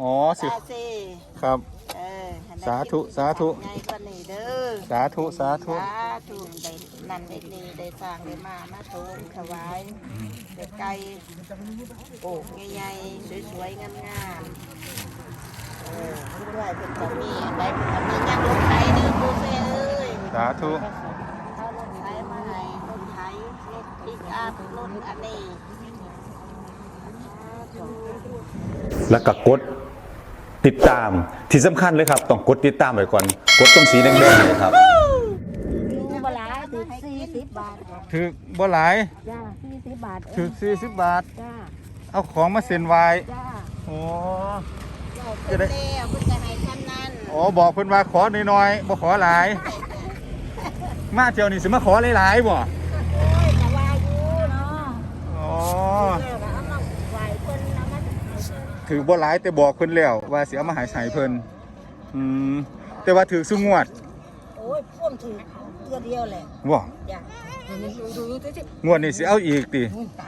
อ๋อสิสาเซครับ เออให้ได้สาธุสาธุ ไงก็นี่เด้อสาธุสาธุ สาธุได้นั่นได้นี่ได้สร้างได้มามาทูลถวายได้ไก่โอกใหญ่ๆสวยๆงามๆเออด้วยเป็นจะมีได้เป็นจะมียังรถไถเด้อปูเซ่เอ้ย สาธุเอารถไถมาให้รถไถรถปิกอัพรถอันนี้ แล้วก็กด ติดตามที่สำคัญเลยครับ ต้องกดติดตามไว้ก่อน กดตรงสีแดงๆเนี่ยครับดูบลาถึงสี่สิบบาทถือบ่หลายจ้าสี่สิบบาทเอถืองสี่สิบบาท จ้าเอาของมาเซ็นไว้จ้าโอ้เพิ่นแล้วเพิ่นจะให้ทำนั้นอ๋อบอกเพิ่นว่าขอน้อยๆบ่ขอหลาย มาเที่ยวนี้สิมาขอหลายๆบ่ โอ้ยแต่ว่าอยู่เนาะ อ๋อ แล้วก็เอามาไหวเพิ่นเอามาให้เพิ่น ถือบ่หลายแต่บอกเพิ่นแล้วว่าสิเอามาใหายใส่เพิ่นอืมแต่ว่าถือสุงวดโอ้ยพ่วงถือเดียวเดียวเลยบ่จ้าดูดูดูสิงวดนี้สิเอาอีกติ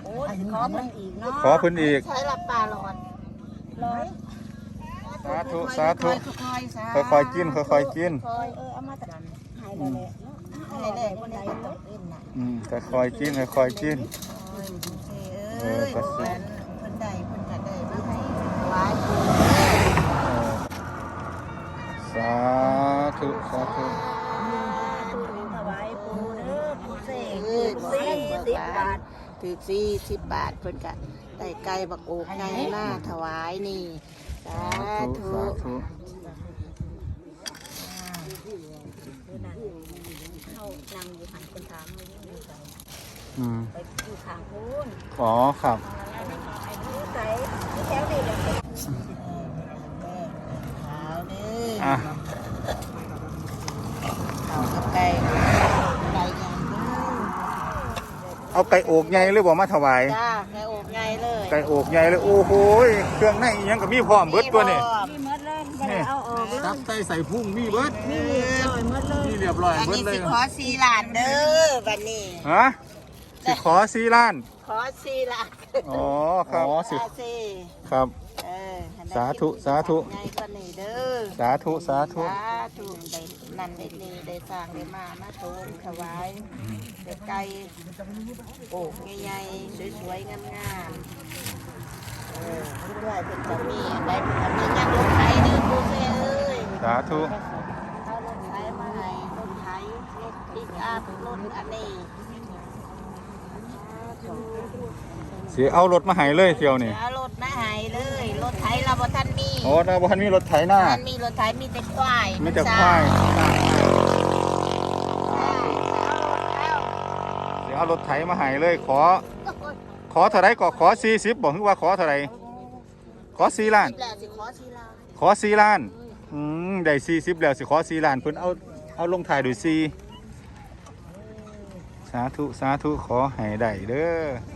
โอ้ยขอเพิ่นอีกเนาะขอเพิ่นอีก ใช้รับปลาหลอดร้อยสาธุสาธุค่อยๆสาค่อยๆกินค่อยๆกินคอยเออเอามาตัดให้เลยแหละเนาะให้เลยคนใดตกเล่นน่ะอืมค่อยๆกินค่อยๆกินเอ้ยเพิ่ สาธุสาธุถวายปูเด้อปูเสกถือสี่สิบบาทถือสี่สิบบาทเพิ่นก็ได้ไก่บักโอกไงมาถวายนี่ สาสาธุธุสาธุเข้านั่งอยู่หันคนถามอยู่อยู่ไสอืมไปอยู่ข้างโน้นอ๋อครับไอ้ผู้ใส่ที่แถวนี้เลย ขาว เด้ออะขาวกับไก่ไก่ใหญ่เด้อเอาไก่โอกใหญ่เลยบ่มาถวายจ้าไก่โอกใหญ่เลยไก่โอกใหญ่เลยโอ้โหยเครื่องในอิหยังก็มีพร้อมเบิดตัวนี่มีหมดเลยบ่ได้เอาออกเลยตับไตใส่พุ่งมีเบิดมีเรียบร้อยหมดเลยมีเรียบร้อยอันเบิดนี้เลยสิขอสี่ล้านเด้อวันนี้ ฮะสิขอสีล้านขอสี่ล้านอ๋อครับอ๋อสิสาธุครับ เออให้ได้สาธุสาธุไงก็นี่เด้อสาธุสาธุ สาธุได้นั่นได้นี่ได้สร้างได้มามาทูลถวายได้ไก่โอกใหญ่ๆสวยๆงามๆเออด้วยเป็นจะมีได้เป็นจะมียังรถไถเด้อปูเซ่เอ้ย สาธุ เอารถไถมาให้รถไถรถปิกอัพรถอันนี้สิ เอารถมาให้เลยเที่ยวนี่เอารถมาให้เลย รถไถเราบ่ทันมีโอ้เราบ่ทันมีรถไถหน้ามันมีรถไถมีแต่ควายมีแต่ควายเอาเดี๋ยวเอารถไถมาให้เลยขอ ขอเท่าไรก็ขอ40บ่คือว่าขอเท่าไรขอ4ล้านแล้วสิขอทีละขอ4ล้านอืมได้40แล้วสิขอ4ล้านเพิ่นเอาเอาลงถ่ายด้วย4สาธุ สาธุ ขอให้ได้เด้ออื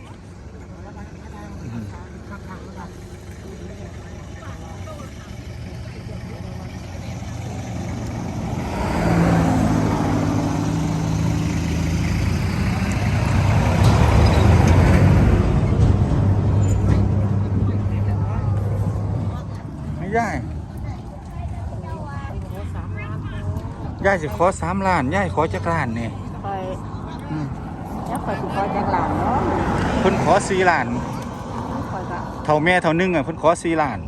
ย่ายย่ายสิขอสามล้านย่ายขอจักล้านนี่คอยอืมแล้วคอยสิคอยจักหลานเนาะเพิ่นขอสี่ล้านคอยก็เท่าแม่เท่านึงอะเพิ่นขอสี่ล้าน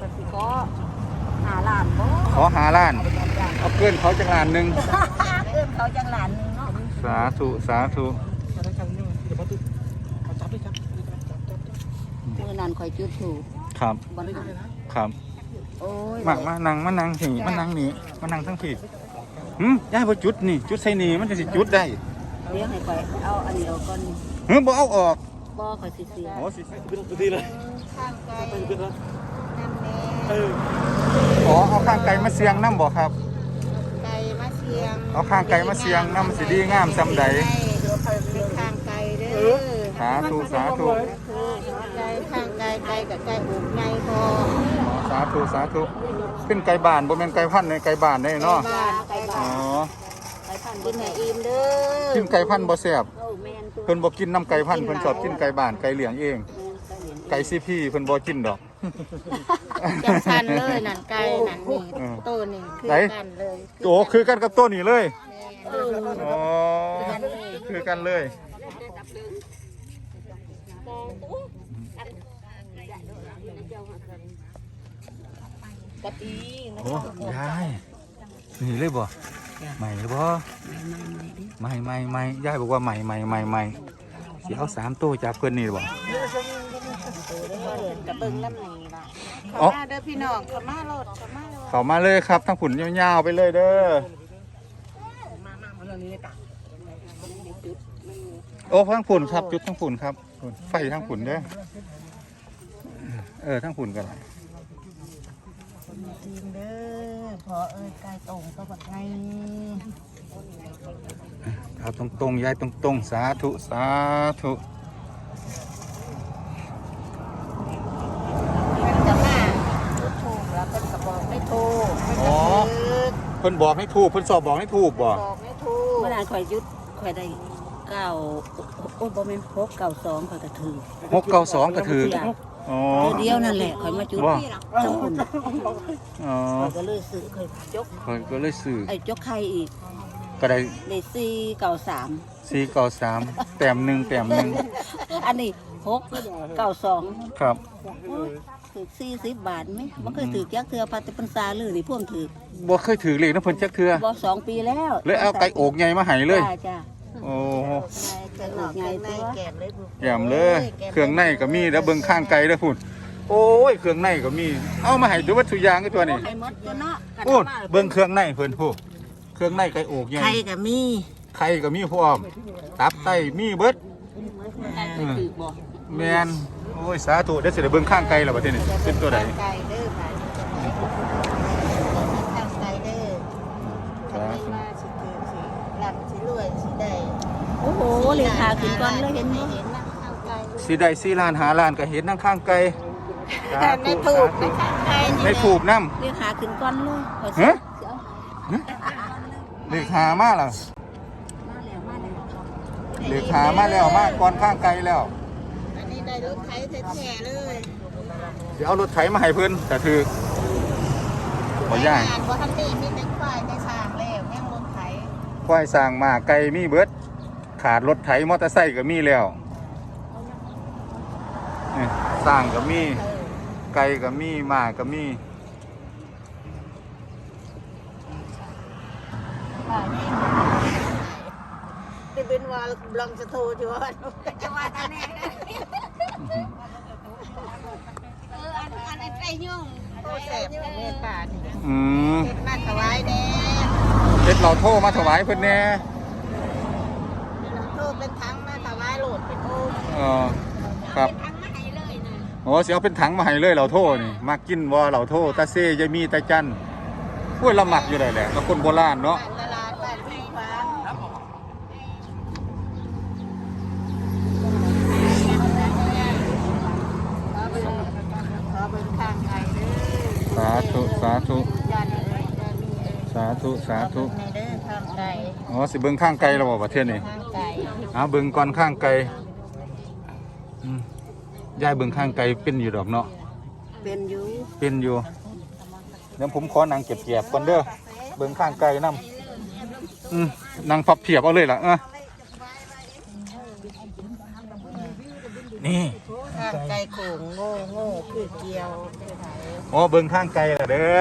ก็สิก็หาหลานบ่ขอหาล้าน เอาเกินเขาจักล้านหนึงเอิ้นเขาจังหลานหนึงเนาะสาธุสาธุมื้อนั้นคอยจุดถูก ครับ บ่หันครับโอ้ยมามานั่งมานั่งนี่มานั่งนี่มานั่งทั้งพี่หืมยายบ่จุดนี่ จุดใส่นี่มันจะสิจุดได้เดี๋ยวให้คอยเอาอันนี้ออกก่อนหืมบ่เอาออกบ่คอยสิเสียโอ้สิดีเลยข้างไก่น้ำแม่อ๋อเอาข้างไก่มาเสียงน้ำบ่ครับ ไก่มาเสียงเอาข้างไก่มาเสียงน้ำสิดีงามซำใดเป็นข้างไก่เด้อ สาธุสาธุคือ ไก่ข้างไก่ไก่กับไก่อกไงพอสาธุสาธุเป็นไก่บ้านบ่แม่นไก่พันธุ์ในไก่บ้านได้เนาะบ้านไก่อ๋บ้าอนไปพันกินให้อิ่มเด้อกินไก่พันธุ์บ่แซ่บโอ้แม่นตัวเพิ่นบ่กินน้ำไก่พันธุ์เพิ่นชอบกินไก่บ้านไก่เลี้ยงเองแม่นก็เห็นเอไก่ซีพี่เพิ่นบ่กินดอก จังสันเลยนั่นไก่นั่นนี่อืม ตัวนี่คือไหนกันเลยโอ้คือกันกับตัวนี้เลยเอออ๋อคือกันเลย กะปีโอ้ยายนี่เลยบ่ใหม่หรือบ่ใหม่ใหม่ใหม่ยายบอกว่าใหม่ใหม่ใหม่ใหม่สิเอาสามตัวจากเพิ่นนี่บ่กระเบิงน้ำหนีล่ะอ๋อเขามาเด้อพี่น้องเขามาโลดเขามาโลดเข้ามาเลยครับทั้งผุนยาวๆไปเลยเด้อโอ้ทั้งผุนครับจุดทั้งผุนครับไฟทั้งผุนเด้อเออทั้งผุนกัน ทีมเด้อพอเอ้ยไก่ตรงก็บักไงเอาตรงๆยายตรงๆ สาธุ สาธุมันจะมาถูกแล้วเป็นกระบอกไม่ถูกมันจะถือเพิ่นบอกให้ถูกเพิ่นสอบบอกให้ถูกบ่บอกไม่ถูกเมื่อนานข่อยยุดข่อยได้เก้าโอ้บ่แม่นพกเก้าสองข่อยก็ถือ หกเก้าสองก็ถือ อ๋อ ตัวเดียวนั่นแหละข่อยมาจุดว่าทั้งคนอ๋อข่อยก็เลยซื้อข่อยยกเพิ่นก็เลยซื้อไอ้ยกไข่อีกก็ได้ได้สี่เก้าสามสี่เก้าสามแต้มหนึ่งแต้มหนึ่งอันนี้หกเก้าสองครับ ถือสี่สิบบาทไหมมันเคยถือยักษ์เทือพัดเป็นซาลือนี่พ่วงถือบ่เคยถือเลขนะเพิ่นจักเทื่อบ่สองปีแล้วเลยเอาไก่โอกใหญ่มาให้เลย จ้าจ้า โอ้เกิดออกไงในแกนเลยบุยำเลย เครื่องในก็มีแล้วเบิ่งข้างไก่เด้อพุ่นโอ้ยเครื่องในก็มี เอามาให้ดูวัตถุยางก็ตัวนี้ไอ้มดตัวเนาะโอ้เบิ่งเครื่องในเพิ่นผู้เครื่องในไก่โอกใหญ่ไข่กับมีไข่ก็มีพร้อม ตับไตมีเบิดถือบ่แม่นโอ้ยสาธุเดี๋ยวสิได้เบิ่งข้างไก่แล้วบัดนี้เป็นตัวใดไก่เด้อค่ะข้างไก่เด้อทำให้มาสิเกิดสิหลับสิรวยสิได้ โอ้โห เลยขาขึ้นก่อนเลยเห็นบ่เห็นนะข้างไก่สิได้สี่ล้านหาล้านก็เห็นนั่งข้างไก่สาไม่ธุถูสากธุไม่ข้างไก่นี่ไม่ถูกนำเรียกขาขึ้นก่อนเลยขอฮะเสียวเลขหามาแล้วมาแล้วมาแล้วเลขหามาแล้วมาก่อนข้างไก่แล้วอันนี้ได้รถไถแท้ๆเลยสิเอารถไถมาให้เพิ่นแต่คือบ่ย่างงานบ่ทันได้มีแต่ควายในสร้างแล้วยังรถไถควายสร้างมาไก่มีเบิด ขาดรถไถมอเตอร์ไซค์ก็มีแล้วนี่สร้างก็มี ไก่ก็มีหมาก็มีจะเป็นว่าลองจะโทรที่ว่าจะว่าตาแน่เอออันอันไอ้ไก่ยุ่งโตแสบเมตตานี่อืมเฮ็ดมาถวายแน่เฮ็ดเราโทรมาถวายเพิ่นแหน่โทร เป็นทั้งมาถวายโหลดเป็นโอ้เออครับทั้งมาให้เลยนะโอ้สิเอาเป็นถังมาให้เลยเราโทรนี่มากินบ่เราโทรตาเซ่ยายมีตาจันพูดละหมักอยู่ได้แหละก็คนโบราณเนาะบ้านตลาดบ้านพี่ฟางขอเป็นขอเป็นทางไกลเด้อสาธุสาธุยันเอ้ยยันมีเอ้ยสาธุสาธุในเด้อทางไกล อ๋อสิเบิ่งข้างไกลเราบ่ประเทศนี้ทางไกล เอาเบิ่งก่อนข้างไกลอืมยายเบิ่งข้างไกลเป็นอยู่ดอกเนาะ เป็นอยู่ เป็นอยู่ เดี๋ยวผมขอนั่งเก็บเกียบก่อนเด้อ เบิ่งข้างไกลนํอืมนั่งพับเพียบเอาเลยล่ะเออนี่ทางไกลโขงโง่โง่คือเกียวคือไถอ๋อเบิ่งข้างไกลล่ะเด้อ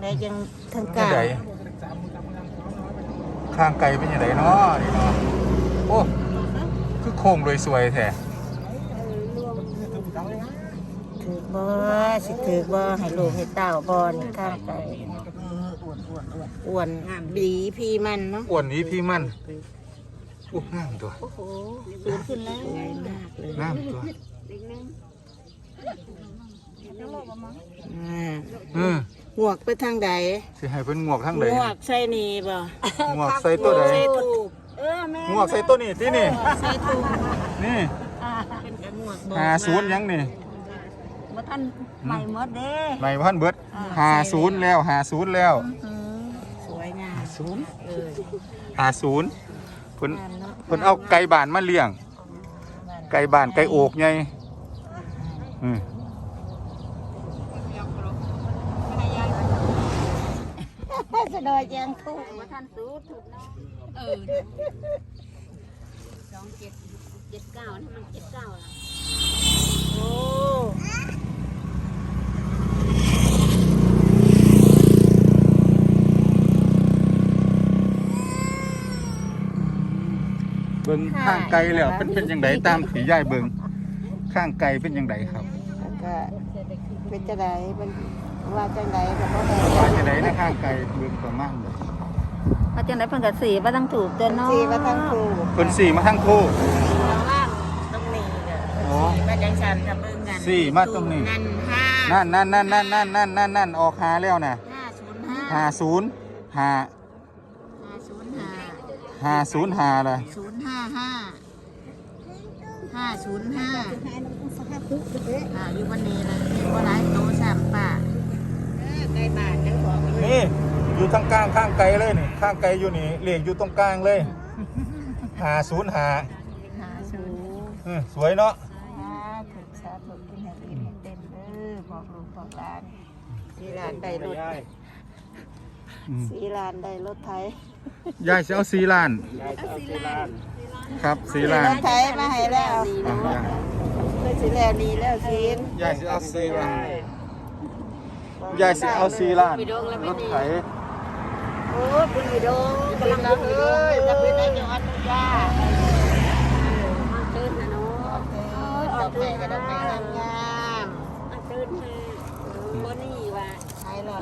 ในยังทางไกจังลไดข้างไกลเป็นยังไงเนาะนี่เนาะโอ้คือโค้งรวยสวยแท้ถือบ่สิถือบ่ให้ลูกให้เต้าบ่นี่ข้างไกลอ้วนบีพี่มันเนาะอ้วนนี้พี่มันโอ้งามตัวโอ้โหสูงขึ้นแล้วมากเลยงามตัวอ่าเออหวกไปทางใดสิให้เพิ่นงวกทางใดหวกใส่นี่บ่งวกใส่ตัวใดใส่ถูกเออแม่งวกใส่ตัวนี้ที่นี่ ใส่ถูกนี่เป็นกระหวกบหาศูนย์ยังนี่ บ่ท่าน ใหม่หมดเด้ไม่พันเบิดหาศูนย์แล้วหาศูนย์แล้วอืมสวยงามศูนย์เออหาศูนย์เพิ่นงามเนาะเพิ่นเอาไก่บ้านมาเลี้ยง ไก่บ้านไก่โอกไงอืมจะดอยแจงทุกบ่ท่านสูถูกเนาะเออสองเจ็ดเจ็ดเก้านี่มันเจ็ดเก้าล่ะิงข้างไกลแล้วเป็นเป็นยังไงตามสีย่ายเบิ่งข้างไกลเป็นยังไงครับก็เป็นจะงไดมันว่าจะงไดก็บ่ได้ว่าจะงไดนะข้างไกลเบิ่งประมาณว่าจะงไดเป็นก็สีมาทั้งถูกเด้อเนสีมาทั้งถูกเพิ่นสีมาทั้งคู่ล่างตรงนี้ก็สีมาจังชันถ้เบิ่งกันสีมาตรงนี้นั่นนั่นนั่นนั่นนั่นนั่นนั่นออกหาแล้วน่ะ505 50า ห้าศูนย์ห้าหาศูนย์หาเลยศูนย์ห้าห้าห้าศูนย์ห้าอ่าอยู่วันนี้เลยมีว่าหลายโตสามป่าใกล้บ้านจังของเลยนี่อยู่ทางกลางข้างไก่เลยนี่ข้างไก่อยู่นี่เลขอยู่ตรงกลางเลยหาศูนย์หาหาศูนย์อืมสวยเนาะสาธุสาธุกินให้อิ่มเต็มเด้อบอกลูกบอกหลานสีหลานได้รถอืมสีหลานได้รถไถยายจะเอาสีล้านครับสีล้านรถไถมาให้แล้วอะยายเพื่อสิแล้วดีแล้วสินยายจะเอาสีล้านยายจะเอาสีล้านรถไถโอ้บุญวิโดกำลังเอ้ยจะเป็นนายกอนุญาตมันตื่นนะเนาะดอกไม้ก็ดอกไม้งามมันตื่นมาบ่นี่ว่าๆใช่หรอ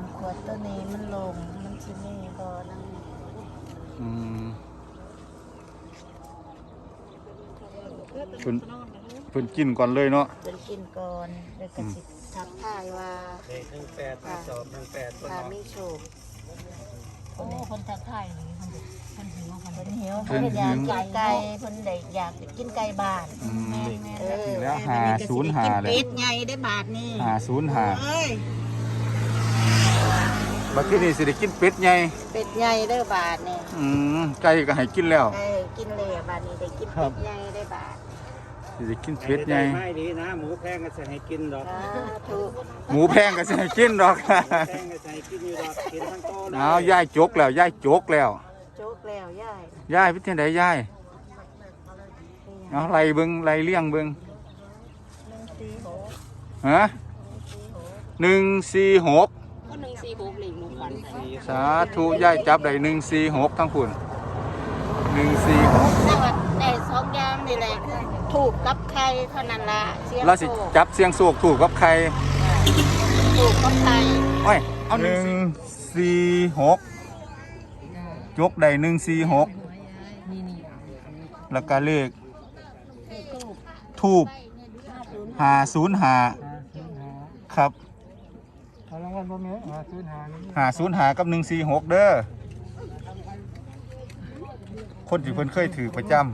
กน้ำขวดตัวนี้มันลง มันชิมีบ่อนั่งอืมเพิ่นเพิ่นกินก่อนเลยเนาะเป็นกินก่อนเดี๋ยวก็สิทักทายว่าหนึ่งแปดสอบหนึ่งแปดถ้ามีโชคโอ้คนทักทายนี่เพิ่นเพิ่นหิวเพิ่นเพิ่นหิวเพิ่นอยากกินไก่เพิ่นได้อยากกินไก่บ้านอืม เออแล้วหาศูนย์หาเลยกินเป็ดใหญ่ได้บาทนี่ หาศูนย์หา เอ้ย บัดที่นี่สิได้กินเป็ดใหญ่เป็ดใหญ่ได้บาทนี่อืมไก่ก็ให้กินแล้ว เออกินเลยบาทนี้ได้กินครัเป็บดใหญ่ได้บาทสิได้กินเป็ดใหญ่ไม่ดีนะ หมูแพงก็จะให้กินดอกสาธุหมูแพงก็สิให้กินดอกแพงก็จะให้กินอยู่ดอกกินทั้งโตนะเอายายจกแล้วยายจกแล้วโจกแล้วยายยายเป็นจังไดยายเอาไล่เบิ่งไล่เลี้ยงเบิ่งหนึ่งสี่หกฮะหนึ่งสี่หกก็หนึ่งสี่หกหลีกลงกันไป สาธุยายจับได้หนึ่งสี่หกทั้งคุณหนึ่งสี่หกแต่ว่าได้สองอย่างนี่แหละคือถูกกับใครเท่านั้นละเสียงเราสิโชคจับเสียงสูกถูกกับใครถูกกับใครโอ้ยเอาหนึ่งสี่หกจกได้หนึ่งสี่หกแล้วก็เลขทูบหาศูนย์หาครับเอางวัลบ่แม่หาซื้อหาหาศูนย์หากับหนึ่งสี่หกเด้อ คนที่เพิ่นเคยถือประจำ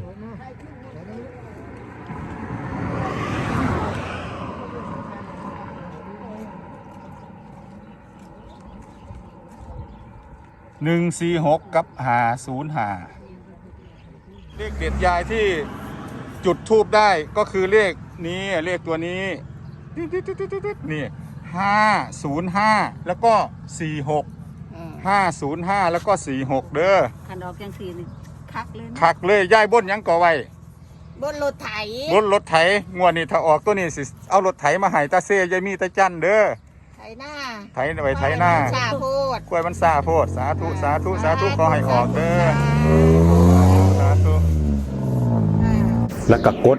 หนึ่งสี่หกกับหาศูนย์หาเลขเด็ดยายที่จุดทูบได้ก็คือเลขนี้เลขตัวนี้นี่ ห้าศูนย์ห้าแล้วก็สี่หกอืมห้าศูนย์ห้าแล้วก็สี่หกเด้อคันดอกจังสี่นี่คักเลยนะคักเลยย่ายบนหยังก่อไว้บนรถไถรถรถไถงวดนี้ถ้าออกตัวนี้สิเอารถไถมาให้ตาเซยายมีตาจันเด้อไถหน้าไถไว้ไถหน้า ชาโพดกล้วยมันซาโพดสาธุสาธุสาธุขอให้ออกเด้อสาธุ แล้วก็กด